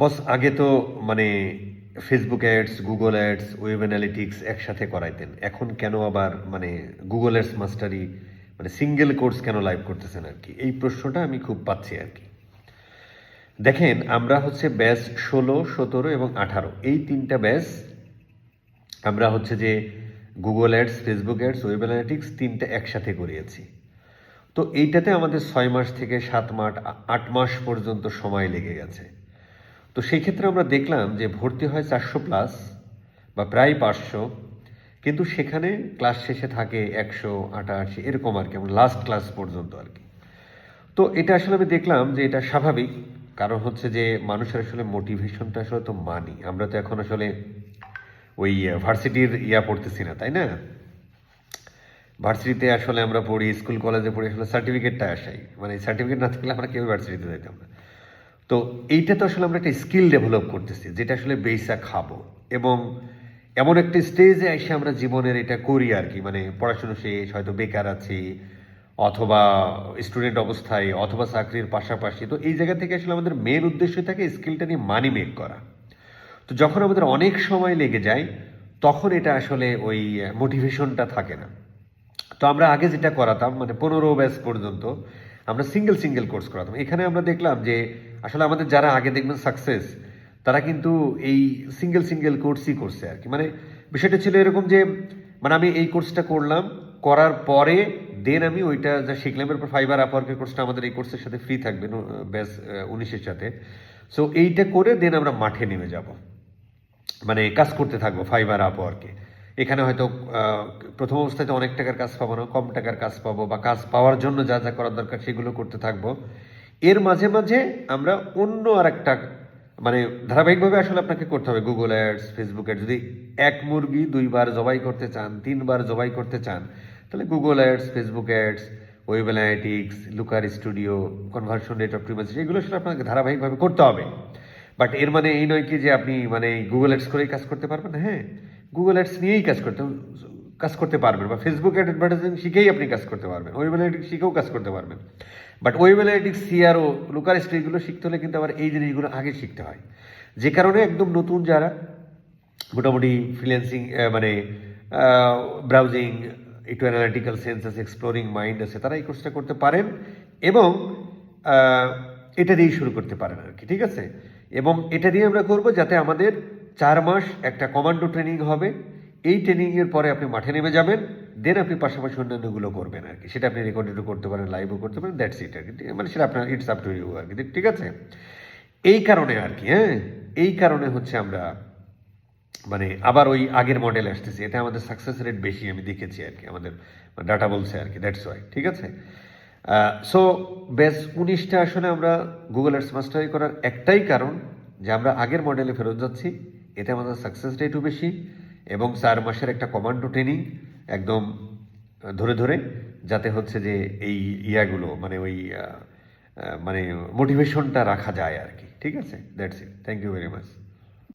বস, আগে তো মানে Facebook ads Google ads web analytics একসাথে করাইতেন। এখন কেন আবার মানে গুগল অ্যাডস মাস্টারি মানে সিঙ্গেল কোর্স কেন লাইভ করতেছেন আর কি? এই প্রশ্নটা আমি খুব পাচ্ছি আর কি। দেখেন, আমরা হচ্ছে ব্যাচ ষোলো, সতেরো এবং আঠারো। এই তিনটা ব্যাস আমরা হচ্ছে যে Google ads Facebook ads web analytics তিনটা একসাথে করিয়েছি। তো এইটাতে আমাদের ছয় মাস থেকে সাত মাস আট মাস পর্যন্ত সময় লেগে গেছে। তো সেই ক্ষেত্রে আমরা দেখলাম যে ভর্তি হয় চারশো প্লাস বা প্রায় পাঁচশো, কিন্তু সেখানে ক্লাস শেষে থাকে একশো আটাশি, এরকম আর কি লাস্ট ক্লাস পর্যন্ত আর কি। তো এটা আসলে আমি দেখলাম যে এটা স্বাভাবিক, কারণ হচ্ছে যে মানুষের আসলে মোটিভেশনটা আসলে তো মানি আমরা তো এখন আসলে ওই ভার্সিটির ইয়া পড়তেছি না, তাই না? ভার্সিটিতে আসলে আমরা পড়ি স্কুল কলেজে পড়ি, আসলে সার্টিফিকেটটা আসাই মানে সার্টিফিকেট না থাকলে আমরা কেউ ভার্সিটিতে যাইতাম না। তো এইটা তো আসলে আমরা একটা স্কিল ডেভেলপ করতেছি, যেটা আসলে বেসা খাব। এবং এমন একটা স্টেজে এসে আমরা জীবনের এটা করি আর কি মানে পড়াশুনো শেষ, হয়তো বেকার আছি, অথবা স্টুডেন্ট অবস্থায়, অথবা চাকরির পাশাপাশি। তো এই জায়গা থেকে আসলে আমাদের মেন উদ্দেশ্য থাকে স্কিলটা নিয়ে মানি মেক করা। তো যখন আমাদের অনেক সময় লেগে যায়, তখন এটা আসলে ওই মোটিভেশনটা থাকে না। তো আমরা আগে যেটা করাতাম মানে পনেরো ব্যাচ পর্যন্ত আমরা সিঙ্গেল সিঙ্গেল কোর্স করাতাম। এখানে আমরা দেখলাম যে, আসলে আমাদের যারা আগে দেখবেন সাকসেস তারা কিন্তু এই সিঙ্গেল সিঙ্গেল কোর্সই করছে আর কি। মানে বিষয়টা ছিল এরকম যে মানে আমি এই কোর্সটা করলাম, করার পরে দেন আমি ওইটা যা শিখলাম, এরপর ফাইবার আপওয়ার্কের কোর্সটা আমাদের এই কোর্সের সাথে ফ্রি থাকবে ব্যাস উনিশের সাথে। সো এইটা করে দেন আমরা মাঠে নেমে যাব। মানে কাজ করতে থাকব ফাইবার আপওয়ার্কে এখানে হয়তো প্রথম অবস্থায় অনেক টাকার কাজ পাবো না, কম টাকার কাজ পাবো বা কাজ পাওয়ার জন্য যা যা করার দরকার সেগুলো করতে থাকব। এর মাঝে মাঝে আমরা অন্য আর একটা মানে ধারাবাহিকভাবে আসলে আপনাকে করতে হবে গুগল অ্যাডস ফেসবুক অ্যাডস যদি এক মুরগি দুইবার জবাই করতে চান, তিনবার জবাই করতে চান, তাহলে Google ads Facebook ads web analytics Looker studio conversion rate of optimization এগুলো আসলে আপনাকে ধারাবাহিকভাবে করতে হবে। বাট এর মানে এই নয় কি যে আপনি মানে গুগল অ্যাডস করেই কাজ করতে পারবেন? হ্যাঁ গুগল অ্যাডস নিয়েই কাজ করতে কাজ করতে পারবেন বা ফেসবুক অ্যাডভার্টাইজিং শিখেই আপনি কাজ করতে পারবেন। ওয়েব অ্যানালিটিক্স শিখেও কাজ করতে পারবেন। But web analytics CRO Looker স্ট্রিগুলো শিখতে হলে কিন্তু আবার এই জিনিসগুলো আগে শিখতে হয়। যে কারণে একদম নতুন যারা মোটামুটি ফ্রিল্যান্সিং মানে ব্রাউজিং একটু অ্যানালিটিক্যাল সেন্স আছে এক্সপ্লোরিং মাইন্ড আছে, তারা এই কোর্সটা করতে পারেন এবং এটা দিয়েই শুরু করতে পারেন আর কি, ঠিক আছে? এবং এটা দিয়ে আমরা করব যাতে আমাদের চার মাস একটা কমান্ডো ট্রেনিং হবে। এই ট্রেনিংয়ের পরে আপনি মাঠে নেমে যাবেন, দেন আপনি পাশাপাশি অন্যান্যগুলো করবেন আর কি। সেটা আপনি রেকর্ডেডও করতে পারেন লাইভও করতে পারেন দ্যাটস ইট আর কি। মানে সেটা আপনার ইটস আপ টু ইউ আর কি। ঠিক আছে? এই কারণে আর কি হ্যাঁ? এই কারণে হচ্ছে আমরা মানে আবার ওই আগের মডেল আসতেছে। এটা আমাদের সাকসেস রেট বেশি আমি দেখেছি আর কি, আমাদের ডাটা বলছে আর কি দ্যাটস ওয়াই ঠিক আছে? সো বেস উনিশটা আসলে আমরা গুগল অ্যাডস মাস্টারি করার একটাই কারণ যে আমরা আগের মডেলে ফেরত যাচ্ছি। এতে আমাদের সাকসেস রেটও বেশি এবং চার মাসের একটা কমান্ডো ট্রেনিং একদম ধরে ধরে, যাতে হচ্ছে যে এই ইয়াগুলো মানে ওই মানে মোটিভেশনটা রাখা যায় আর কি। ঠিক আছে? That's it thank you very much